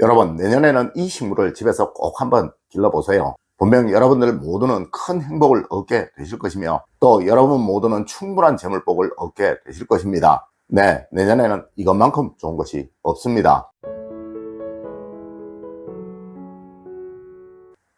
여러분 내년에는 이 식물을 집에서 꼭 한번 길러보세요. 분명 여러분들 모두는 큰 행복을 얻게 되실 것이며 또 여러분 모두는 충분한 재물복을 얻게 되실 것입니다. 네, 내년에는 이것만큼 좋은 것이 없습니다.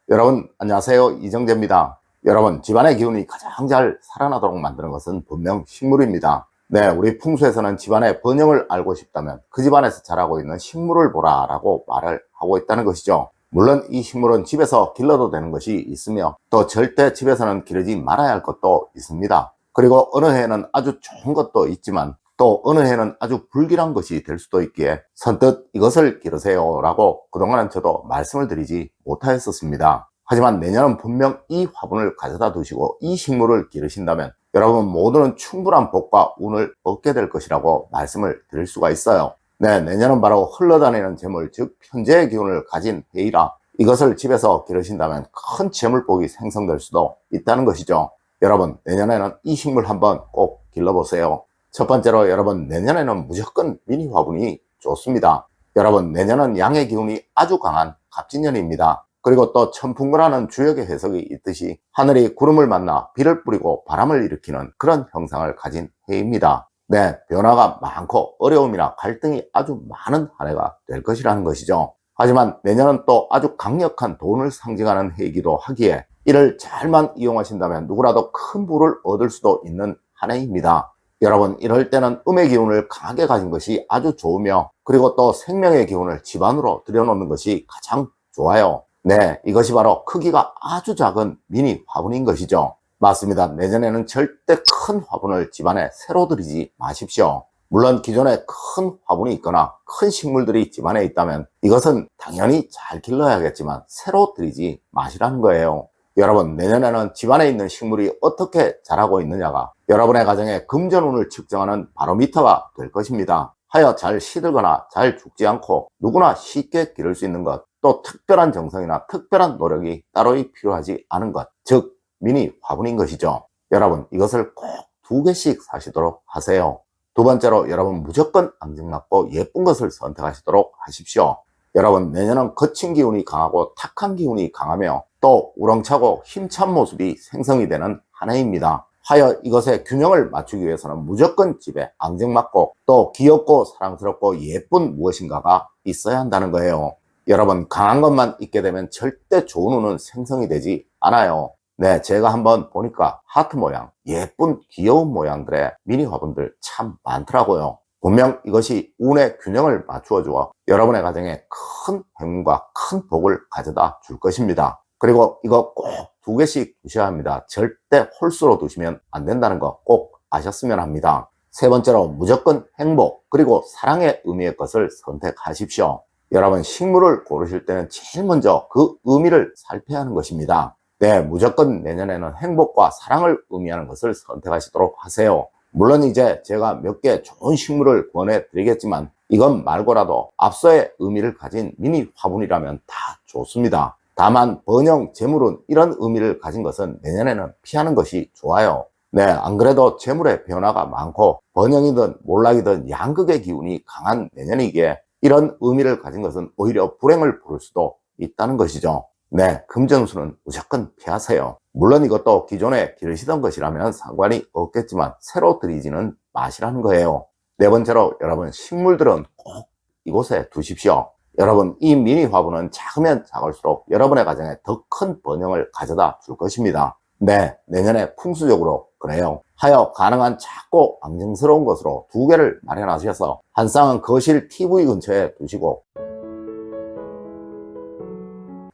여러분 안녕하세요 이정재입니다. 여러분 집안의 기운이 가장 잘 살아나도록 만드는 것은 분명 식물입니다. 네, 우리 풍수에서는 집안의 번영을 알고 싶다면 그 집안에서 자라고 있는 식물을 보라 라고 말을 하고 있다는 것이죠. 물론 이 식물은 집에서 길러도 되는 것이 있으며 또 절대 집에서는 기르지 말아야 할 것도 있습니다. 그리고 어느 해에는 아주 좋은 것도 있지만 또 어느 해는 아주 불길한 것이 될 수도 있기에 선뜻 이것을 기르세요 라고 그동안은 저도 말씀을 드리지 못하였었습니다. 하지만 내년은 분명 이 화분을 가져다 두시고 이 식물을 기르신다면 여러분 모두는 충분한 복과 운을 얻게 될 것이라고 말씀을 드릴 수가 있어요. 네, 내년은 바로 흘러다니는 재물, 즉 편재의 기운을 가진 해이라 이것을 집에서 기르신다면 큰 재물복이 생성될 수도 있다는 것이죠. 여러분, 내년에는 이 식물 한번 꼭 길러보세요. 첫 번째로 여러분 내년에는 무조건 미니 화분이 좋습니다. 여러분 내년은 양의 기운이 아주 강한 갑진년입니다. 그리고 또 천풍거라는 주역의 해석이 있듯이 하늘이 구름을 만나 비를 뿌리고 바람을 일으키는 그런 형상을 가진 해입니다. 네, 변화가 많고 어려움이나 갈등이 아주 많은 한 해가 될 것이라는 것이죠. 하지만 내년은 또 아주 강력한 돈을 상징하는 해이기도 하기에 이를 잘만 이용하신다면 누구라도 큰 부를 얻을 수도 있는 한 해입니다. 여러분 이럴 때는 음의 기운을 강하게 가진 것이 아주 좋으며 그리고 또 생명의 기운을 집안으로 들여놓는 것이 가장 좋아요. 네, 이것이 바로 크기가 아주 작은 미니 화분인 것이죠. 맞습니다. 내년에는 절대 큰 화분을 집안에 새로 들이지 마십시오. 물론 기존에 큰 화분이 있거나 큰 식물들이 집안에 있다면 이것은 당연히 잘 길러야겠지만 새로 들이지 마시라는 거예요. 여러분 내년에는 집안에 있는 식물이 어떻게 자라고 있느냐가 여러분의 가정의 금전운을 측정하는 바로미터가 될 것입니다. 하여 잘 시들거나 잘 죽지 않고 누구나 쉽게 기를 수 있는 것, 또 특별한 정성이나 특별한 노력이 따로 필요하지 않은 것, 즉 미니 화분인 것이죠. 여러분 이것을 꼭 두 개씩 사시도록 하세요. 두 번째로 여러분 무조건 앙증맞고 예쁜 것을 선택하시도록 하십시오. 여러분 내년은 거친 기운이 강하고 탁한 기운이 강하며 또 우렁차고 힘찬 모습이 생성이 되는 한 해입니다. 하여 이것의 균형을 맞추기 위해서는 무조건 집에 앙증맞고 또 귀엽고 사랑스럽고 예쁜 무엇인가가 있어야 한다는 거예요. 여러분 강한 것만 있게 되면 절대 좋은 운은 생성이 되지 않아요. 네, 제가 한번 보니까 하트 모양, 예쁜 귀여운 모양들의 미니 화분들 참 많더라고요. 분명 이것이 운의 균형을 맞추어 주어 여러분의 가정에 큰 행운과 큰 복을 가져다 줄 것입니다. 그리고 이거 꼭 두 개씩 두셔야 합니다. 절대 홀수로 두시면 안 된다는 거 꼭 아셨으면 합니다. 세 번째로 무조건 행복 그리고 사랑의 의미의 것을 선택하십시오. 여러분 식물을 고르실 때는 제일 먼저 그 의미를 살펴야 하는 것입니다. 네, 무조건 내년에는 행복과 사랑을 의미하는 것을 선택하시도록 하세요. 물론 이제 제가 몇 개 좋은 식물을 권해 드리겠지만 이건 말고라도 앞서의 의미를 가진 미니 화분이라면 다 좋습니다. 다만 번영, 재물은 이런 의미를 가진 것은 내년에는 피하는 것이 좋아요. 네, 안 그래도 재물의 변화가 많고 번영이든 몰락이든 양극의 기운이 강한 내년이기에 이런 의미를 가진 것은 오히려 불행을 부를 수도 있다는 것이죠. 네, 금전수는 무조건 피하세요. 물론 이것도 기존에 기르시던 것이라면 상관이 없겠지만 새로 들이지는 마시라는 거예요. 네 번째로 여러분 식물들은 꼭 이곳에 두십시오. 여러분 이 미니 화분은 작으면 작을수록 여러분의 가정에 더 큰 번영을 가져다 줄 것입니다. 네, 내년에 풍수적으로 그래요. 하여 가능한 작고 앙증스러운 것으로 두 개를 마련하셔서 한 쌍은 거실 TV 근처에 두시고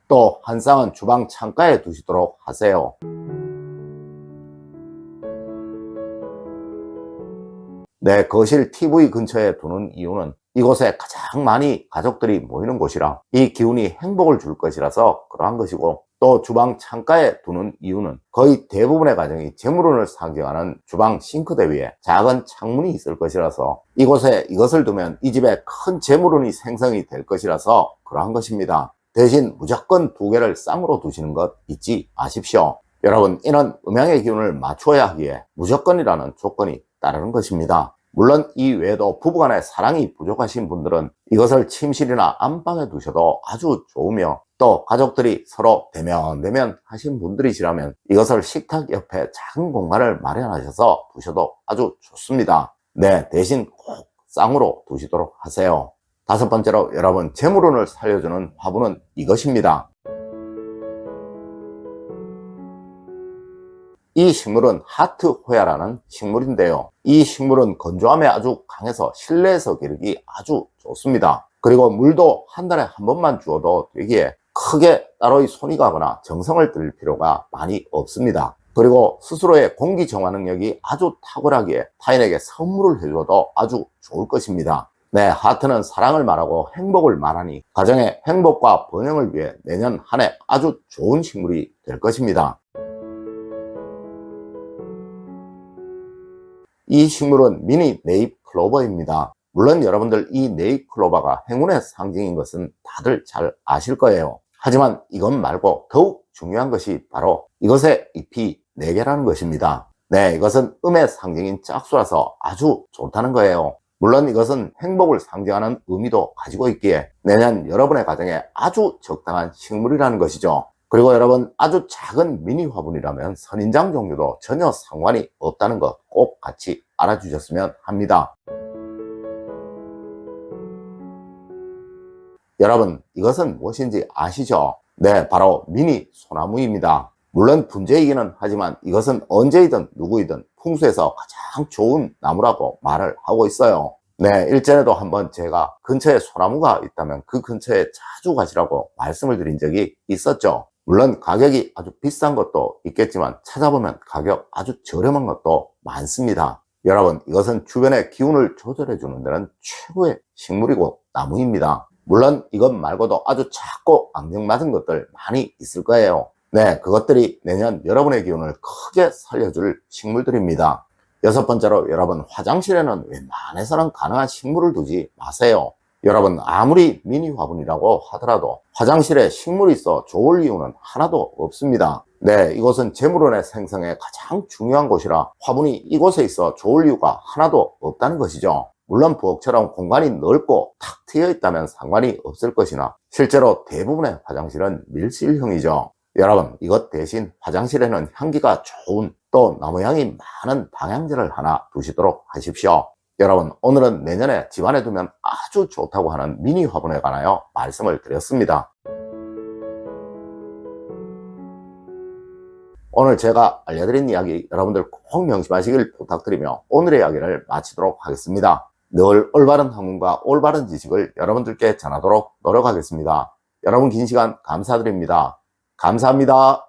또 한 쌍은 주방 창가에 두시도록 하세요. 네, 거실 TV 근처에 두는 이유는 이곳에 가장 많이 가족들이 모이는 곳이라 이 기운이 행복을 줄 것이라서 그러한 것이고 또 주방 창가에 두는 이유는 거의 대부분의 가정이 재물운을 상징하는 주방 싱크대 위에 작은 창문이 있을 것이라서 이곳에 이것을 두면 이 집에 큰 재물운이 생성이 될 것이라서 그러한 것입니다. 대신 무조건 두 개를 쌍으로 두시는 것 잊지 마십시오. 여러분 이는 음양의 기운을 맞춰야 하기에 무조건이라는 조건이 따르는 것입니다. 물론 이 외에도 부부간의 사랑이 부족하신 분들은 이것을 침실이나 안방에 두셔도 아주 좋으며 또 가족들이 서로 대면대면 하신 분들이시라면 이것을 식탁 옆에 작은 공간을 마련하셔서 두셔도 아주 좋습니다. 네, 대신 꼭 쌍으로 두시도록 하세요. 다섯 번째로 여러분 재물운을 살려주는 화분은 이것입니다. 이 식물은 하트 호야라는 식물인데요. 이 식물은 건조함에 아주 강해서 실내에서 기르기 아주 좋습니다. 그리고 물도 한 달에 한 번만 주어도 되기에 크게 따로의 손이 가거나 정성을 들일 필요가 많이 없습니다. 그리고 스스로의 공기 정화 능력이 아주 탁월하기에 타인에게 선물을 해줘도 아주 좋을 것입니다. 네, 하트는 사랑을 말하고 행복을 말하니 가정의 행복과 번영을 위해 내년 한 해 아주 좋은 식물이 될 것입니다. 이 식물은 미니 네잎 클로버입니다. 물론 여러분들 이 네잎 클로버가 행운의 상징인 것은 다들 잘 아실 거예요. 하지만 이것 말고 더욱 중요한 것이 바로 이것의 잎이 4개라는 것입니다. 네, 이것은 음의 상징인 짝수라서 아주 좋다는 거예요. 물론 이것은 행복을 상징하는 의미도 가지고 있기에 내년 여러분의 가정에 아주 적당한 식물이라는 것이죠. 그리고 여러분 아주 작은 미니 화분이라면 선인장 종류도 전혀 상관이 없다는 것 꼭 같이 알아주셨으면 합니다. 여러분 이것은 무엇인지 아시죠? 네 바로 미니 소나무입니다. 물론 분재이기는 하지만 이것은 언제이든 누구이든 풍수에서 가장 좋은 나무라고 말을 하고 있어요. 네, 일전에도 한번 제가 근처에 소나무가 있다면 그 근처에 자주 가시라고 말씀을 드린 적이 있었죠. 물론 가격이 아주 비싼 것도 있겠지만 찾아보면 가격 아주 저렴한 것도 많습니다. 여러분, 이것은 주변의 기운을 조절해 주는 데는 최고의 식물이고 나무입니다. 물론 이것 말고도 아주 작고 앙증맞은 것들 많이 있을 거예요. 네, 그것들이 내년 여러분의 기운을 크게 살려줄 식물들입니다. 여섯 번째로 여러분 화장실에는 웬만해서는 가능한 식물을 두지 마세요. 여러분 아무리 미니 화분이라고 하더라도 화장실에 식물이 있어 좋을 이유는 하나도 없습니다. 네, 이곳은 재물원의 생성에 가장 중요한 곳이라 화분이 이곳에 있어 좋을 이유가 하나도 없다는 것이죠. 물론 부엌처럼 공간이 넓고 탁 트여 있다면 상관이 없을 것이나 실제로 대부분의 화장실은 밀실형이죠. 여러분 이것 대신 화장실에는 향기가 좋은 또 나무 향이 많은 방향제를 하나 두시도록 하십시오. 여러분 오늘은 내년에 집안에 두면 아주 좋다고 하는 미니 화분에 관하여 말씀을 드렸습니다. 오늘 제가 알려드린 이야기 여러분들 꼭 명심하시길 부탁드리며 오늘의 이야기를 마치도록 하겠습니다. 늘 올바른 학문과 올바른 지식을 여러분들께 전하도록 노력하겠습니다. 여러분 긴 시간 감사드립니다. 감사합니다.